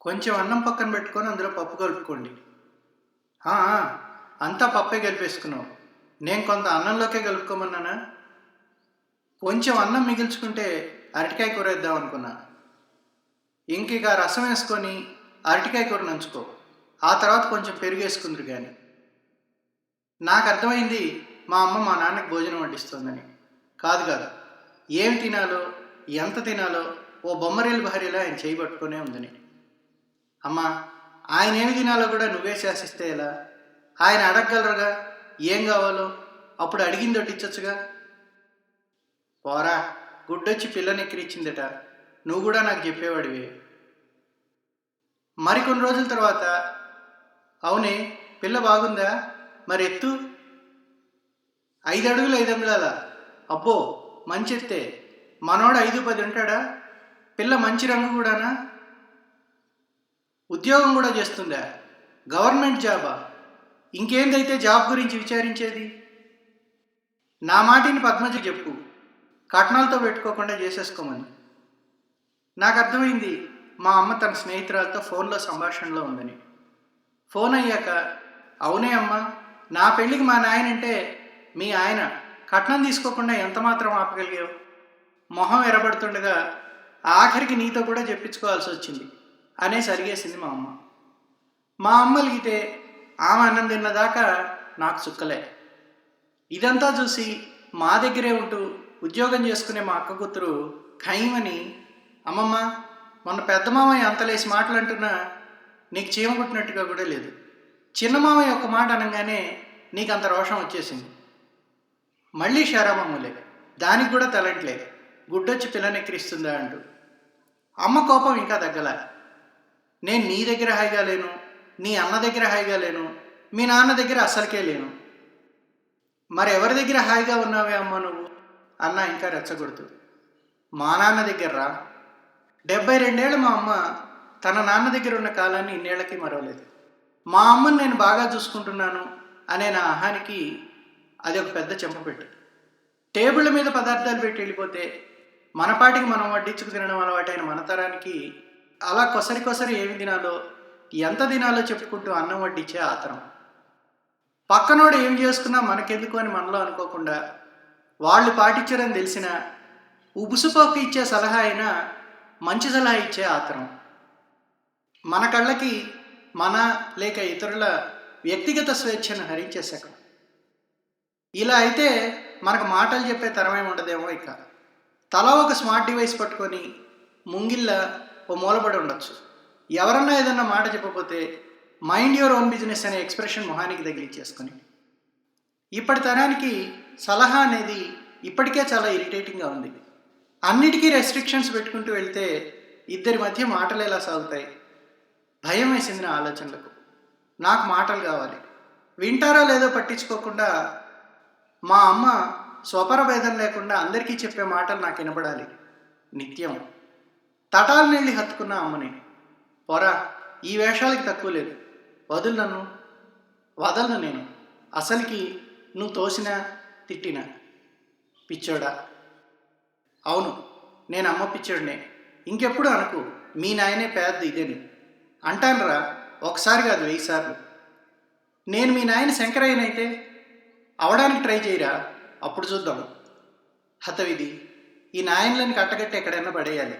కొంచెం అన్నం పక్కన పెట్టుకొని అందులో పప్పు కలుపుకోండి. అంతా పప్పే కలిపేసుకున్నావు. నేను కొంత అన్నంలోకే కలుపుకోమన్నానా? కొంచెం అన్నం మిగిల్చుకుంటే అరటికాయ కూర వేద్దాం అనుకున్నా. ఇంక ఇక రసం వేసుకొని అరటికాయ కూర నంచుకో. ఆ తర్వాత కొంచెం పెరుగు వేసుకుందరు కానీ నాకు అర్థమైంది మా అమ్మ మా నాన్నకి భోజనం వడ్డిస్తోందని. కాదు కాదు ఏమి తినాలో ఎంత తినాలో ఓ బొమ్మరేలు భార్యలో ఆయన చేయబట్టుకునే ఉందని. అమ్మా ఆయన ఏమి తినాలో కూడా నువ్వే శాసిస్తే ఎలా? ఆయన అడగగలరుగా? ఏం కావాలో? అప్పుడు అడిగింది ఇచ్చొచ్చుగా పోరా గుడ్డొచ్చి పిల్లని ఎక్కిరిచ్చిందట. నువ్వు కూడా నాకు చెప్పేవాడివి. మరికొన్ని రోజుల తర్వాత అవునే పిల్ల బాగుందా? మరి ఎత్తు? ఐదు అడుగులు ఐదు అంగుళాల అబ్బో మంచి ఎత్తే మనోడు ఐదు పది ఉంటాడా పిల్ల మంచి రంగు కూడానా? ఉద్యోగం కూడా చేస్తుందా గవర్నమెంట్ జాబా? ఇంకేందైతే జాబ్ గురించి విచారించేది? నా మాటిని పద్మజ చెప్పు. కట్నాలతో పెట్టుకోకుండా చేసేసుకోమని. నాకు అర్థమైంది మా అమ్మ తన స్నేహితురాలతో ఫోన్లో సంభాషణలో ఉందని. ఫోన్ అయ్యాక అవునే అమ్మ నా పెళ్ళికి మా నాయన అంటే మీ ఆయన కట్నం తీసుకోకుండా ఎంత మాత్రం ఆపగలిగావు? మొహం ఎరబడుతుండగా ఆఖరికి నీతో కూడా చెప్పించుకోవాల్సి వచ్చింది అనే సరిగేసింది మా అమ్మ. మా అమ్మ అలిగితే ఆమె అన్నం తిన్నదాకా నాకు చుక్కలే. ఇదంతా చూసి మా దగ్గరే ఉంటూ ఉద్యోగం చేసుకునే మా అక్క కూతురు ఖైమని అమ్మమ్మ మొన్న పెద్ద మామయ్య అంతలేసి మాటలు అంటున్నా నీకు చీమ కుట్టినట్టుగా కూడా లేదు. చిన్న మామయ్య ఒక మాట అనగానే నీకు అంత రోషం వచ్చేసింది. మళ్ళీ షారామమ్ములే దానికి కూడా తలంట్లే గుడ్డొచ్చి పిల్లనెక్కిరిస్తుందా అంటూ. అమ్మ కోపం ఇంకా తగ్గల. నేను నీ దగ్గర హాయిగా లేను నీ అన్న దగ్గర హాయిగా లేను మీ నాన్న దగ్గర అస్సలకే లేను. మరి ఎవరి దగ్గర హాయిగా ఉన్నావే అమ్మ నువ్వు? అన్న ఇంకా రెచ్చగొడుతూ మా నాన్న దగ్గర రా డెబ్బై రెండేళ్ళు మా అమ్మ తన నాన్న దగ్గర ఉన్న కాలాన్ని ఇన్నేళ్ళకి మరవలేదు. మా అమ్మని నేను బాగా చూసుకుంటున్నాను అనే నా అహానికి అది ఒక పెద్ద చెంపపెట్టు టేబుళ్ళ మీద పదార్థాలు పెట్టి వెళ్ళిపోతే మనపాటికి మనం వడ్డించుకు తినడం అలవాటైన మన తరానికి అలా కొసరి కొసరి ఏమి తినాలో ఎంత తినాలో చెప్పుకుంటూ అన్నం వడ్డించే ఆతరం. పక్కనోడు ఏం చేసుకున్నా మనకెందుకు అని మనలో అనుకోకుండా వాళ్ళు పాటించారని తెలిసిన ఉబుసుపోకు ఇచ్చే సలహా అయినా మంచి సలహా ఇచ్చే ఆతరం. మన కళ్ళకి మన లేక ఇతరుల వ్యక్తిగత స్వేచ్ఛను హరించే శకం. ఇలా అయితే మనకు మాటలు చెప్పే తరమేమి ఉండదేమో ఇక. తల ఒక స్మార్ట్ డివైస్ పట్టుకొని ముంగిళ్ళ ఓ మూలబడి ఉండొచ్చు. ఎవరన్నా ఏదన్నా మాట చెప్పకపోతే మైండ్ యువర్ ఓన్ బిజినెస్ అనే ఎక్స్ప్రెషన్ మొహానికి తగిలిచ్చేసుకొని ఇప్పటి తరానికి సలహా అనేది ఇప్పటికే చాలా ఇరిటేటింగ్గా ఉంది. అన్నిటికీ రెస్ట్రిక్షన్స్ పెట్టుకుంటూ వెళ్తే ఇద్దరి మధ్య మాటలు ఎలా సాగుతాయి? భయం వేసింది నా ఆలోచనలకు. నాకు మాటలు కావాలి. వింటారో లేదో పట్టించుకోకుండా మా అమ్మ స్వపర భేదం లేకుండా అందరికీ చెప్పే మాటలు నాకు వినపడాలి. నిత్యం. తటాలు నీళ్ళి హత్తుకున్న అమ్మని. పొరా ఈ వేషాలకి తక్కువ లేదు. వదులు నన్ను వదలను నేను. అసలుకి నువ్వు తోసినా తిట్టినా పిచ్చోడా. అవును నేను అమ్మ పిచ్చోడినే. ఇంకెప్పుడు అనుకు మీ నాయనే పేద ఇదేని. అంటానురా ఒకసారి కాదు వెయ్యి సార్లు. నేను మీ నాయన శంకరయ్యనైతే అవడానికి ట్రై చేయరా? అప్పుడు చూద్దాం. హతవిధి ఈ నాయనలను కట్టగట్టి ఎక్కడైనా పడేయాలి.